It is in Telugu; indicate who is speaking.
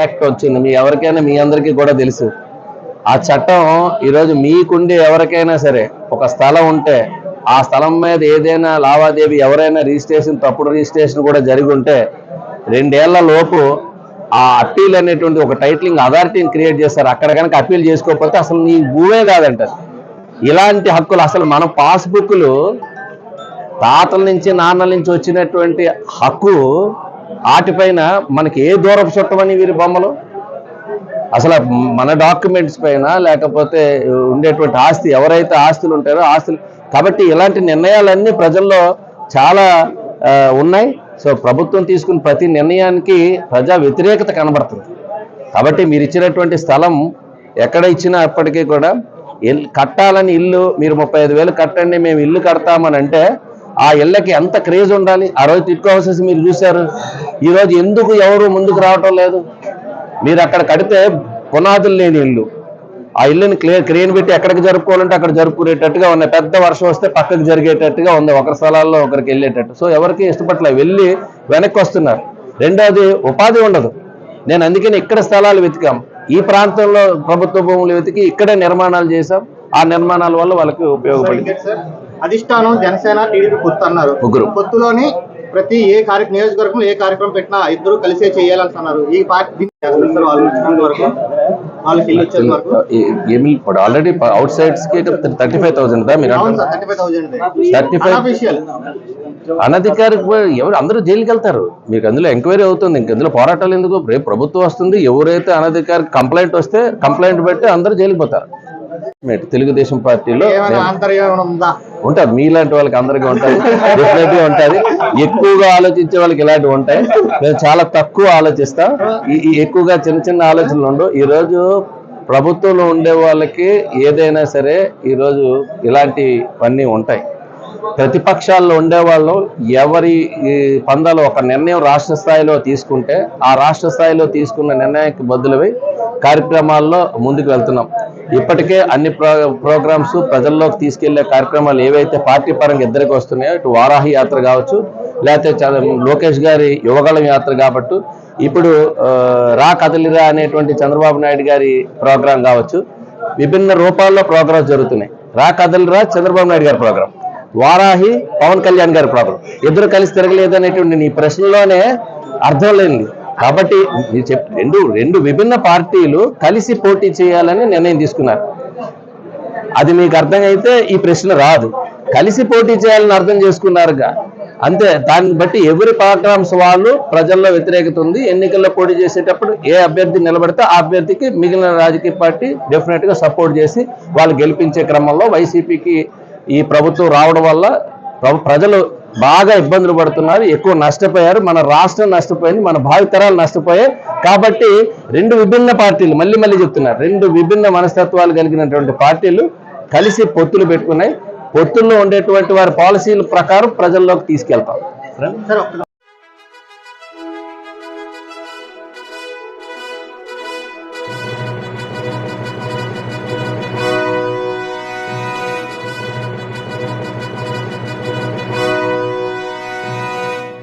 Speaker 1: యాక్ట్ వచ్చింది మీ ఎవరికైనా మీ అందరికీ కూడా తెలుసు. ఆ చట్టం ఈరోజు మీకుండి ఎవరికైనా సరే ఒక స్థలం ఉంటే ఆ స్థలం మీద ఏదైనా లావాదేవీ ఎవరైనా రిజిస్ట్రేషన్ తప్పుడు రిజిస్ట్రేషన్ కూడా జరిగి ఉంటే రెండేళ్ళ లోపు ఆ అప్పీల్ అనేటువంటి ఒక టైటిలింగ్ అథారిటీని క్రియేట్ చేస్తారు. అక్కడ కనుక అప్పీల్ చేసుకోకపోతే అసలు నీ భూమే కాదంటారు. ఇలాంటి హక్కులు అసలు మన పాస్బుక్లు తాతల నుంచి నాన్నల నుంచి వచ్చినటువంటి హక్కు వాటిపైన మనకి ఏ దూరపు చుట్టమని వీరి బొమ్మలు? అసలు మన డాక్యుమెంట్స్ పైన లేకపోతే ఉండేటువంటి ఆస్తి ఎవరైతే ఆస్తులు ఉంటారో ఆస్తులు కాబట్టి ఇలాంటి నిర్ణయాలన్నీ ప్రజల్లో చాలా ఉన్నాయి. సో ప్రభుత్వం తీసుకున్న ప్రతి నిర్ణయానికి ప్రజా వ్యతిరేకత కనబడుతుంది. కాబట్టి మీరు ఇచ్చినటువంటి స్థలం ఎక్కడ ఇచ్చినప్పటికీ కూడా ఇల్- కట్టాలని ఇల్లు మీరు ముప్పై ఐదు వేలు కట్టండి మేము ఇల్లు కడతామని అంటే ఆ ఇళ్ళకి ఎంత క్రేజ్ ఉండాలి? ఆ రోజు టిట్కో హౌసెస్ మీరు చూశారు. ఈ రోజు ఎందుకు ఎవరు ముందుకు రావటం లేదు? మీరు అక్కడ కడితే పునాదులు లేని ఇల్లు. ఆ ఇల్లుని క్లియర్ క్రేన్ పెట్టి ఎక్కడికి జరుపుకోవాలంటే అక్కడ జరుపుకునేటట్టుగా ఉన్నాయి. పెద్ద వర్షం వస్తే పక్కకు జరిగేటట్టుగా ఉంది. ఒకరి స్థలాల్లో ఒకరికి వెళ్ళేటట్టు. సో ఎవరికి ఇష్టపట్ల వెళ్ళి వెనక్కి వస్తున్నారు. రెండోది ఉపాధి ఉండదు. నేను అందుకని ఇక్కడ స్థలాలు వెతికాం. ఈ ప్రాంతంలో ప్రభుత్వ భూములు వెతికి ఇక్కడే నిర్మాణాలు చేశాం. ఆ నిర్మాణాల వల్ల వాళ్ళకి ఉపయోగపడింది.
Speaker 2: అధిష్టానం జనసేన టీడీపీ పొత్తు అన్నారు.
Speaker 1: ముగ్గురు.
Speaker 2: పొత్తులోని ప్రతి ఏ కార్య నియోజకవర్గం ఏ కార్యక్రమం పెట్టినా ఇద్దరు కలిసే చేయాలని అన్నారు. ఈ పార్టీ
Speaker 1: ఏమి ఇప్పుడు ఆల్రెడీ అవుట్ సైడ్స్కి థర్టీ ఫైవ్ థౌసండ్ మీరు
Speaker 2: థర్టీ ఫైవ్ థౌసండ్
Speaker 1: 35
Speaker 2: అన్అఫీషియల్
Speaker 1: అనధికారిక ఎవరు అందరూ జైలుకి వెళ్తారు. మీకు అందులో ఎంక్వైరీ అవుతుంది. ఇంక అందులో పోరాటాలు ఎందుకు? రేపు ప్రభుత్వం వస్తుంది. ఎవరైతే అనధికారిక కంప్లైంట్ వస్తే కంప్లైంట్ పెట్టి అందరూ జైలుకి పోతారు. తెలుగుదేశం పార్టీలో ఉంటుంది మీలాంటి వాళ్ళకి అందరికీ ఉంటుంది డెఫినెట్గా ఉంటుంది. ఎక్కువగా ఆలోచించే వాళ్ళకి ఇలాంటివి ఉంటాయి. మేము చాలా తక్కువ ఆలోచిస్తాం. ఈ ఈ ఎక్కువగా చిన్న చిన్న ఆలోచనలు ఉండవు. ఈరోజు ప్రభుత్వంలో ఉండే వాళ్ళకి ఏదైనా సరే ఈరోజు ఇలాంటివన్నీ ఉంటాయి. ప్రతిపక్షాల్లో ఉండేవాళ్ళు ఎవరి ఈ పందాలు ఒక నిర్ణయం రాష్ట్ర స్థాయిలో తీసుకుంటే ఆ రాష్ట్ర స్థాయిలో తీసుకున్న నిర్ణయానికి బదులువై కార్యక్రమాల్లో ముందుకు వెళ్తున్నాం. ఇప్పటికే అన్ని ప్రో ప్రోగ్రామ్స్ ప్రజల్లోకి తీసుకెళ్ళే కార్యక్రమాలు ఏవైతే పార్టీ పరంగా ఇద్దరికి వస్తున్నాయో ఇటు వారాహి యాత్ర కావచ్చు లేకపోతే లోకేష్ గారి యువగళం యాత్ర కాబట్టి ఇప్పుడు రా కదలిరా అనేటువంటి చంద్రబాబు నాయుడు గారి ప్రోగ్రాం కావచ్చు విభిన్న రూపాల్లో ప్రోగ్రామ్స్ జరుగుతున్నాయి. రా కదలిరా చంద్రబాబు నాయుడు గారి ప్రోగ్రాం. వారాహి పవన్ కళ్యాణ్ గారి ప్రోగ్రాం. ఇద్దరు కలిసి తిరగలేదు అనేటువంటి నీ ప్రశ్నలోనే అర్థం లేనిది. కాబట్టి మీరు చెప్ రెండు రెండు విభిన్న పార్టీలు కలిసి పోటీ చేయాలని నిర్ణయం తీసుకున్నారు. అది మీకు అర్థమైతే ఈ ప్రశ్న రాదు. కలిసి పోటీ చేయాలని అర్థం చేసుకున్నారుగా. అంతే దాన్ని బట్టి ఎవరి ప్రోగ్రామ్స్ వాళ్ళు ప్రజల్లో వ్యతిరేకత ఉంది. ఎన్నికల్లో పోటీ చేసేటప్పుడు ఏ అభ్యర్థి నిలబడితే ఆ అభ్యర్థికి మిగిలిన రాజకీయ పార్టీ డెఫినెట్గా సపోర్ట్ చేసి వాళ్ళు గెలిపించే క్రమంలో వైసీపీకి ఈ ప్రభుత్వం రావడం వల్ల ప్రజలు బాగా ఇబ్బందులు పడుతున్నారు ఎక్కువ నష్టపోయారు మన రాష్ట్రం నష్టపోయింది మన భావితరాలు నష్టపోయాయి. కాబట్టి రెండు విభిన్న పార్టీలు మళ్ళీ మళ్ళీ చెప్తున్నారు. రెండు విభిన్న మనస్తత్వాలు కలిగినటువంటి పార్టీలు కలిసి పొత్తులు పెట్టుకున్నాయి. పొత్తుల్లో ఉండేటువంటి వారి పాలసీల ప్రకారం ప్రజల్లోకి తీసుకెళ్తాం.